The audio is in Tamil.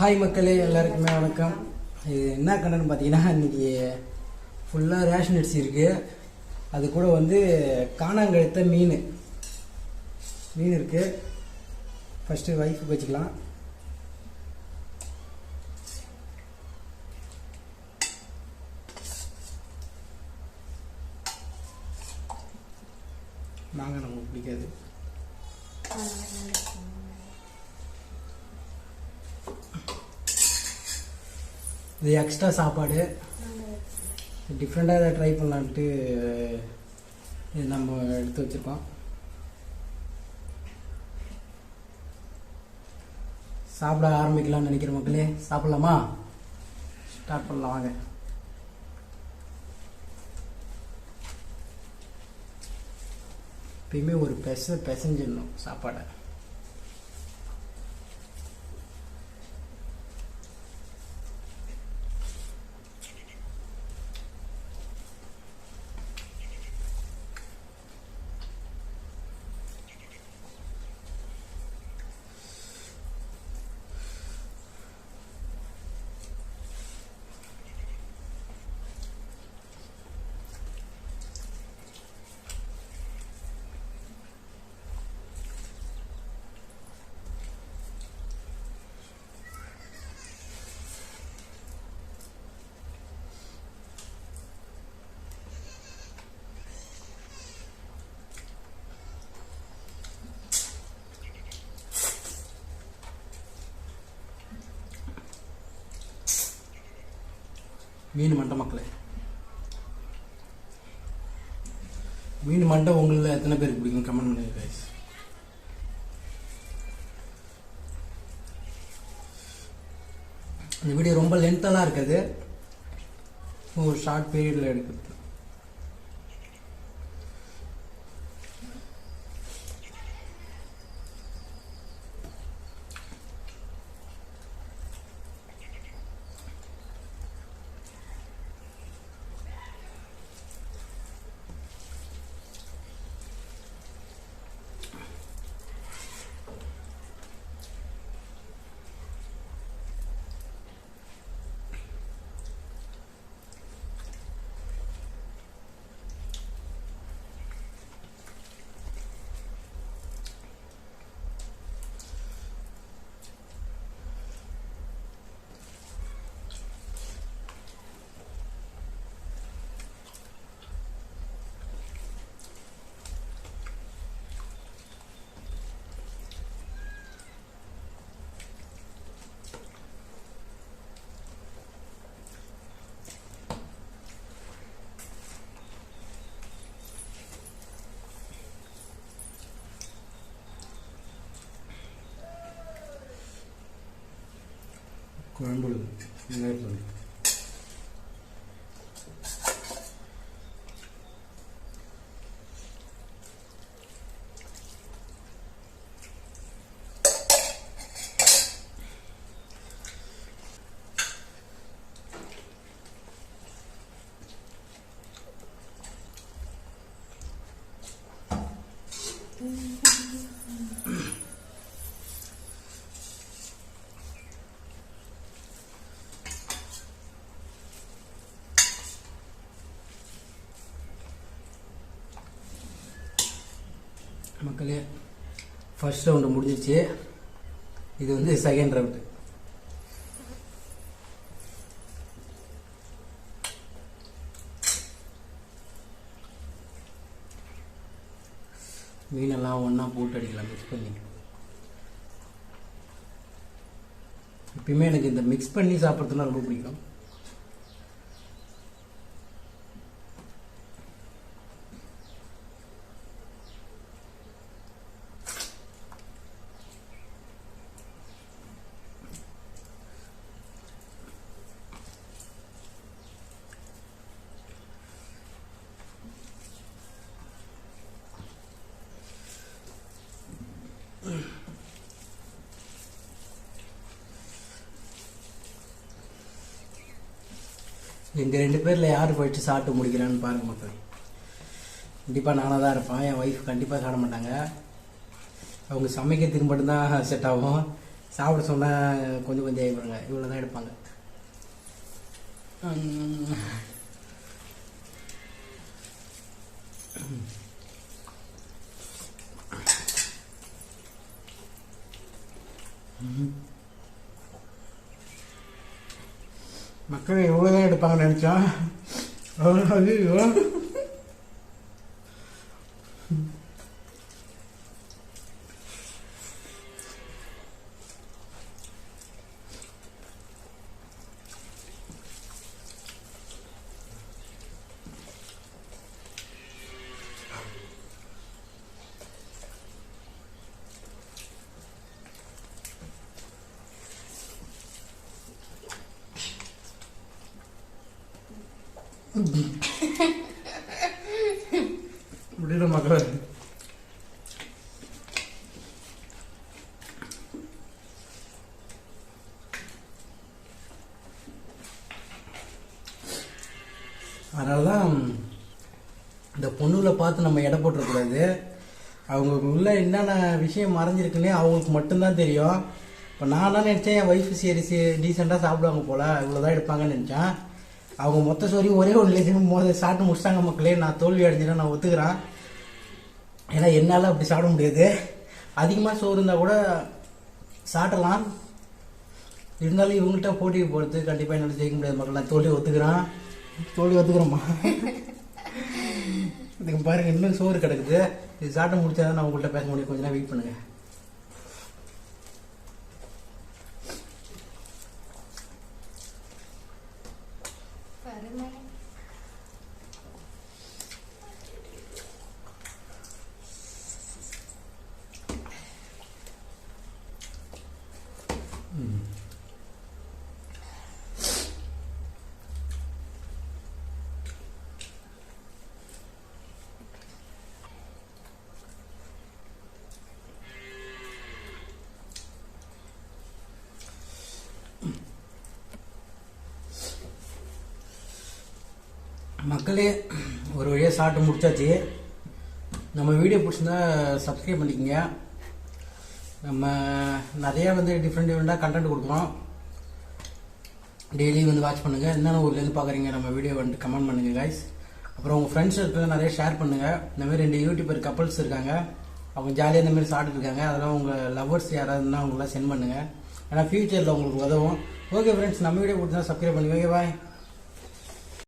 ஹாய் மக்களே எல்லாருக்குமே வணக்கம். இது என்ன கண்டன்னு பார்த்தீங்கன்னா இன்றைக்கி ஃபுல்லாக ரேஷன் அரிசி இருக்கு. அது கூட வந்து காணாங்கழுத்த மீன். மீன் இருக்குது ஃபஸ்ட்டு ஒய்ஃபுக்கு வச்சுக்கலாம். நாங்கள் நமக்கு பிடிக்காது. இது எக்ஸ்ட்ரா சாப்பாடு. டிஃப்ரெண்ட்டாக எதாவது ட்ரை பண்ணலான்ட்டு இது நம்ம எடுத்து வச்சுருக்கோம். சாப்பிட ஆரம்பிக்கலாம்னு நினைக்கிற மக்களே. சாப்பிட்லாமா? ஸ்டார்ட் பண்ணலாம் வாங்க. எப்பயுமே ஒரு பெச பெசஞ்சிடணும் சாப்பாடை. மீன் மண்டை மக்களே. மீன் மண்டை உங்களில் எத்தனை பேருக்கு பிடிக்கும்? கமெண்ட் பண்ணுங்க கைஸ் இந்த வீடியோ ரொம்ப லென்த்தெல்லாம் இருக்காது. ஒரு ஷார்ட் பீரியடில் எடுக்கிறது 왼불 내불 Mm-hmm. மக்களே ஃபர்ஸ்ட் ரவுண்டு முடிஞ்சிருச்சு. இது வந்து செகண்ட் ரவுண்டு மீனெல்லாம் ஒன்றா போட்டு அடிக்கலாம் மிக்ஸ் பண்ணி. எப்பயுமே எனக்கு இந்த மிக்ஸ் பண்ணி சாப்பிட்றதுனா ரொம்ப பிடிக்கும். எங்கள் ரெண்டு பேரில் யார் போயிட்டு சாப்பிட்டு முடிக்கிறான்னு பாருங்க மக்கள். கண்டிப்பாக நானாக தான் இருப்பேன். என் ஒய்ஃப் கண்டிப்பாக சாப்பிட மாட்டாங்க. அவங்க சமைக்கிறதுக்கு மட்டும்தான் செட் ஆகும். சாப்பிட சொன்னால் கொஞ்சம் கொஞ்சம் ஆகிடுவாங்க இவ்வளோ தான் எடுப்பாங்க. உம். மக்கள் இவ்வளோ தான் எடுப்பாங்கன்னு நினச்சா? அவ்வளோ ஐயோ முடியல மக்கள் அதனால தான் இந்த பொண்ணுகளை பார்த்து நம்ம எடை போட்டுறக்கூடாது அவங்க உள்ள என்னென்ன விஷயம் மறைஞ்சிருக்குன்னே அவங்களுக்கு மட்டும்தான் தெரியும். இப்போ நான் தான் நினச்சேன் என் ஒய்ஃப் சரி டீசெண்டாக சாப்பிடுவாங்க போல் இவ்வளோதான் எடுப்பாங்கன்னு நினச்சேன். அவங்க மொத்த சோறையும் ஒரே ஒன்று மோத சாப்பிட்டு முடிச்சிட்டாங்க மக்களே. நான் தோல்வி அடைஞ்சிடும் நான் ஒத்துக்கிறேன். ஏன்னா என்னால் அப்படி சாப்பிட முடியாது. அதிகமாக சோறு இருந்தால் கூட சாப்பிடலாம். இருந்தாலும் இவங்கள்ட்ட போட்டிக்கு போகிறது கண்டிப்பாக என்னால் ஜெயிக்க முடியாது மக்கள். நான் தோல்வி ஒத்துக்கிறேன். தோல்வி ஒத்துக்கிறோம்மா. இதுக்கு பாருங்கள் இன்னும் சோறு கிடக்குது. இது சாப்பிட்டு முடிச்சா தான் நான் உங்கள்கிட்ட பேச முடியும். கொஞ்ச நேரம் வெயிட் பண்ணுங்கள் மக்களே ஒரு வழியாக சாப்பிட்டு முடிச்சாச்சு. நம்ம வீடியோ பிடிச்சிருந்தா சப்ஸ்கிரைப் பண்ணிக்கோங்க. நம்ம நிறையா வந்து டிஃப்ரெண்ட் டிஃப்ரெண்ட்டாக கண்டென்ட் கொடுக்குறோம். டெய்லி வந்து வாட்ச் பண்ணுங்கள் என்னென்ன ஊர்லேருந்து பார்க்குறீங்க நம்ம வீடியோ வந்து கமெண்ட் பண்ணுங்கள் கைஸ் அப்புறம் உங்கள் ஃப்ரெண்ட்ஸ் இருக்க நிறைய ஷேர் பண்ணுங்கள் இந்த மாதிரி ரெண்டு யூடியூபர் கப்பல்ஸ் இருக்காங்க. அவங்க ஜாலியாக இந்த மாதிரி சாப்பிட்டு இருக்காங்க. அதெல்லாம் உங்கள் லவ்வர்ஸ் யாராவது இருந்தால் அவங்களாம் சென்ட் பண்ணுங்கள் ஏன்னா ஃப்யூச்சரில் உங்களுக்கு உதவும். ஓகே ஃப்ரெண்ட்ஸ் நம்ம வீடியோ கொடுத்தா சப்ஸ்கிரைப் பண்ணுங்க ஓகே பாய்